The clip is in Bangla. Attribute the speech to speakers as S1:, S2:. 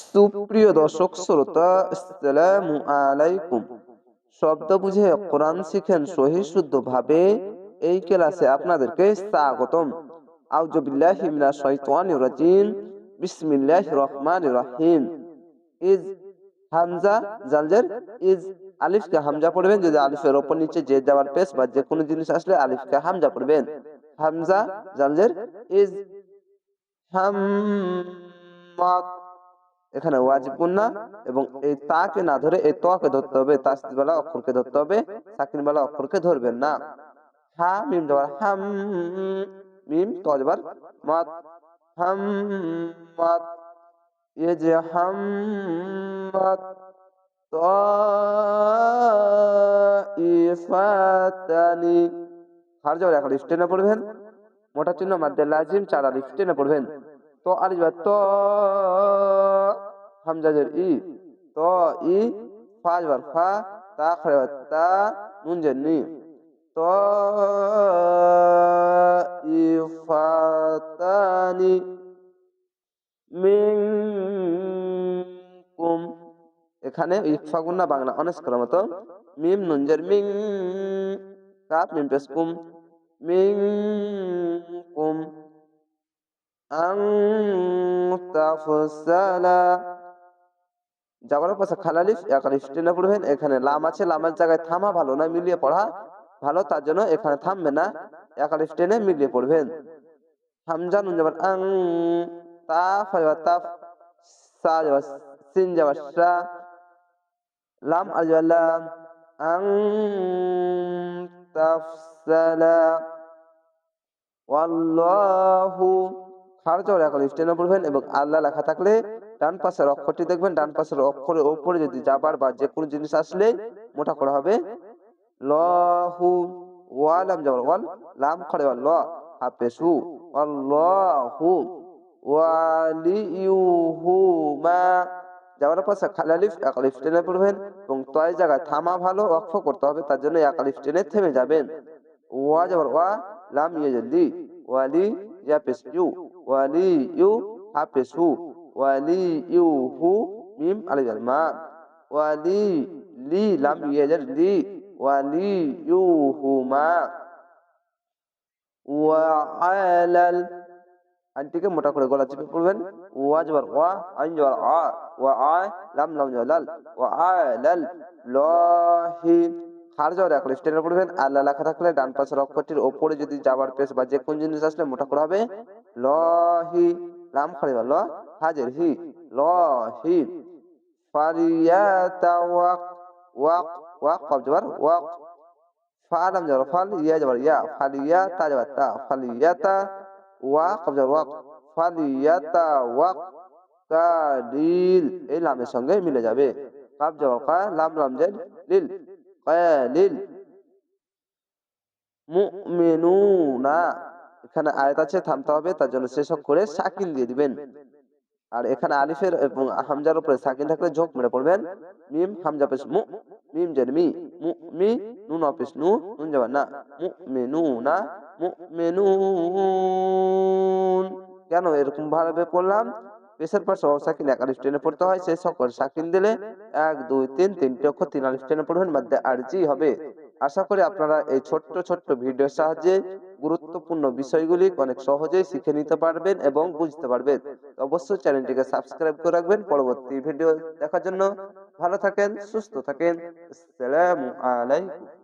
S1: সুপ্রিয় দর্শক শ্রোতা, আসসালামু আলাইকুম। শব্দ বুঝে কোরআন শিখেন সহি শুদ্ধ ভাবে এই ক্লাসে আপনাদেরকে স্বাগতম। মিনাশ শাইতানির রাজিম। বিসমিল্লাহির রহমানির রহিম। ইজ হামজা জালজের ইজ আলিফকে হামজা পড়বেন। যদি আলিফের ওপর নিচে যে যাওয়ার পেশ বা যে কোনো জিনিস আসলে আলিফকে হামজা পড়বেন। হামজা জালজের ইজ হাম্মাত এখানে ওয়াজিবুন্না এবং এই তাকে না ধরে এই তকে ধরতে হবে তাসদিবালা অক্ষরকে ধরতে হবে সাকিনবালা অক্ষরকে ধরবেন না। হা, মিম দেওয়ার হাম, মিম তজবার মাত, হাম মাত, এ যে হাম মাত, ত তাইফাতানি হার যাওয়ার এখন স্টেনে পড়বেন, মোটা চিহ্ন মাদ্দে লাজিম, চারা স্টেনে পড়বেন। তো আলিফ তো হামজাজের ই। তো ই ফা জবর ফা, তা খরে তা নুন জের নি। তো ইফাতানি মিনকুম। এখানে ইফা গুন্না বাংলা অনেস করার মতো। মিম, নুনজের মিং, কাপ, মিম পেস কুম। যাওয়ার পাশে খালালিফ একালিফ টেনে পড়বেন, এখানে লাম আছে, লামের জায়গায় থামা, ভালো না মিলিয়ে পড়া, ভালো তার জন্য এখানে থামবে না একালিফ টেনে মিলিয়ে পড়বেন। হামজা নুন যাবার আং তাফ যাবার তাফ, সা যাবার সিন যাবার সা, লাম আর যাবার লাম, আং তাফসালা ওয়াল্লাহু খারজ একালিফ টেনে পড়বেন এবং আল্লাহ লেখা থাকলে ডান পাশের অক্ষরটি দেখবেন, ডান পাশের অক্ষরের ওপরে যদি যাবার বা যে কোনো জিনিস আসলে মোটা করা হবে। লহু ওয়ালাম যাবার ওয়াল, লাম খড়ে ল হাফেসু আল্লাহু ওয়ালিউহু মা যাওয়ার পাশে খালালিফ একালিফ টেনে পড়বেন এবং তয় জায়গায় থামা ভালো অক্ষ করতে হবে, তার জন্য একালিফ টেনে থেমে যাবেন। ওয়া যাবার ওয়া, লাম ইয়ে জলদি ওয়ালি ইয়াপেস ইউ ইউ ইউ হুমা মোটা করে গলা চেপে পড়বেন ওয়া আইন আ, ওয়া আ, লাম লাম জলাল ওয়া আলাল লাহি। খার জবর এখন পড়বেন আল্লাহ লেখা থাকলে ডান পাশের অক্ষরটির ওপরে যদি যাবার পেশ বা যে কোন জিনিস আসলে মোটা করা হবে লহি, লাম খালি ল, হাজির, হি, লহি ফারিয়াতা ওয়াক ওয়াক ওয়াক কব জবর, ওয়াক, ফালাম জবর ফাল ইয়া জবর, ইয়া, ফালিয়াতা জবর, তা, ফালিয়াতা ওয়া কব জবর, ওয়াক, ফালিয়াতা, ওয়াক, কালিল, এই লামের সঙ্গে মিলে যাবে। কাব জবর, কা, লাম লাম জেদ লিল, কালিল। মুমিনুনা এখানে আয়াত আছে, থামতে হবে, তার জন্য শেষ করে সাকিন দিয়ে দিবেন। আর এখানে আলিফের এবং হামজার উপরে সাকিন থাকলে ঝোঁক মেরে পড়বেন। মিম, হামজা পেশ মু, মিম জের মি, মু, মি, নুন অফিস নু, নুন যাবার না, মু মেনু না মু মেনুন কেন এরকম ভাবে পড়লাম? পেশের পাশে সাকিন এক আলিফ টেনে পড়তে হয় সেই সকল সাকিন দিলে এক, দুই, তিন, তিনটি অক্ষর তিন আলিফ টেনে পড়বেন মধ্যে আরজি হবে। আশা করি আপনারা এই ছোট্ট ছোট্ট ভিডিওর সাহায্যে গুরুত্বপূর্ণ বিষয়গুলি অনেক সহজেই শিখে নিতে পারবেন এবং বুঝতে পারবেন। অবশ্যই চ্যানেলটিকে সাবস্ক্রাইব করে রাখবেন। পরবর্তী ভিডিও দেখার জন্য ভালো থাকেন, সুস্থ থাকেন। আসসালামু আলাইকুম।